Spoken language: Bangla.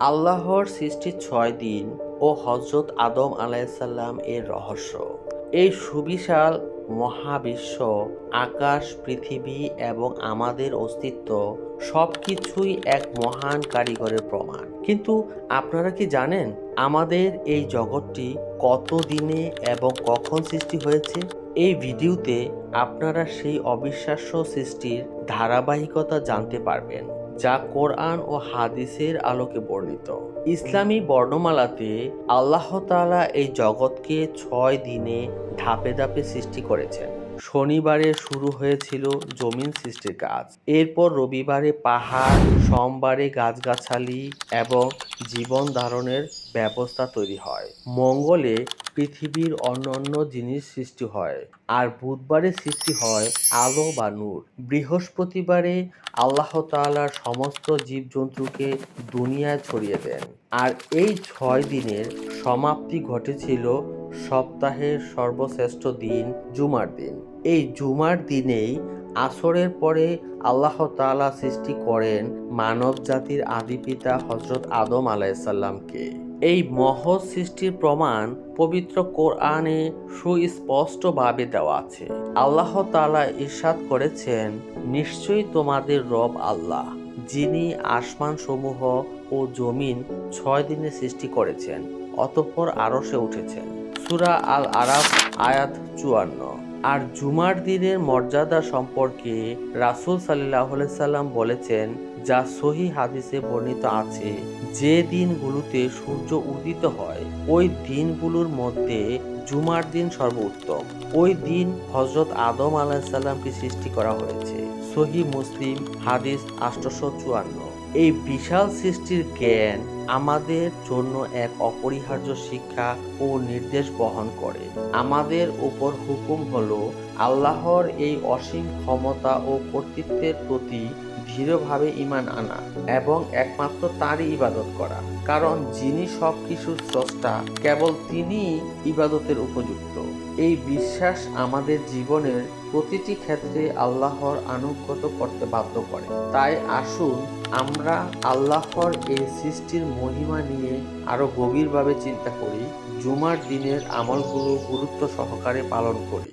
আল্লাহর সৃষ্টির ছয় দিন ও হজরত আদম আলাইসাল্লাম এর রহস্য। এই সুবিশাল মহাবিশ্ব, আকাশ, পৃথিবী এবং আমাদের অস্তিত্ব সব কিছুই এক মহান কারিগরের প্রমাণ। কিন্তু আপনারা কি জানেন আমাদের এই জগৎটি কত দিনে এবং কখন সৃষ্টি হয়েছে? এই ভিডিওতে আপনারা সেই অবিশ্বাস্য সৃষ্টির ধারাবাহিকতা জানতে পারবেন। যা কোরআন ও হাদিসের আলোকে বর্ণিত। ইসলামী বর্ণমালাতে আল্লাহ তাআলা এই জগৎকে ছয় দিনে ধাপে ধাপে সৃষ্টি করেছেন। শনিবারে শুরু হয়েছিল জমিন সৃষ্টির কাজ। এরপর রবিবারে পাহাড়, সোমবারে গাছগাছালি এবং জীবন ধারণের ব্যবস্থা তৈরি হয়। মঙ্গলে পৃথিবীর অন্যান্য জিনিস সৃষ্টি হয়। আর বুধবারে সৃষ্টি হয় আলো বা নূর। বৃহস্পতিবারে আল্লাহ তাআলার সমস্ত জীবজন্তুকে দুনিয়ায় ছড়িয়ে দেন। আর এই ছয় দিনের সমাপ্তি ঘটেছিল সপ্তাহের সর্বশ্রেষ্ঠ দিন জুমার দিন। এই জুমার দিনেই আসরের পরে আল্লাহ তাআলা সৃষ্টি করেন মানব জাতির আদিপিতা হজরত আদম আলাইসাল্লামকে এই মহৎ সৃষ্টির প্রমাণ পবিত্র কোরআনে সুস্পষ্টভাবে দেওয়া আছে। আল্লাহ তাআলা ইরশাদ করেছেন, নিশ্চয়ই তোমাদের রব আল্লাহ, যিনি আসমান সমূহ ও জমিন ছয় দিনে সৃষ্টি করেছেন, অতঃপর আরশে উঠেছেন। সুরা আল আরাফ আয়াত চুয়ান্ন। আর জুমার দিনের মর্যাদা সম্পর্কে রাসূল সাল্লাহ সাল্লাম বলেছেন যা সহি হাদিসে বর্ণিত আছে, যে দিনগুলোতে সূর্য উদিত হয়, ওই দিনগুলোর মধ্যে জুমার দিন সর্বোত্তম। ওই দিন হজরত আদম আলাহিসাল্লামকে সৃষ্টি করা হয়েছে। সহি মুসলিম, হাদিস আষ্টশো চুয়ান্ন। এই বিশাল সৃষ্টির জ্ঞান আমাদের জন্য এক অপরিহার্য শিক্ষা ও নির্দেশ বহন করে। আমাদের উপর হুকুম হলো, আল্লাহর এই অসীম ক্ষমতা ও কর্তৃত্বের প্রতি দৃঢ়ভাবে ইমান আনা এবং একমাত্র তারই ইবাদত করা। কারণ যিনি সব কিছুর স্রষ্টা, কেবল তিনিই ইবাদতের উপযুক্ত। এই বিশ্বাস আমাদের জীবনের প্রতিটি ক্ষেত্রে আল্লাহর আনুগত করতে বাধ্য করে। তাই আসুন আমরা আল্লাহর এই সৃষ্টির মহিমা নিয়ে আরও গভীরভাবে চিন্তা করি, জুমার দিনের আমলগুলো গুরুত্ব সহকারে পালন করি।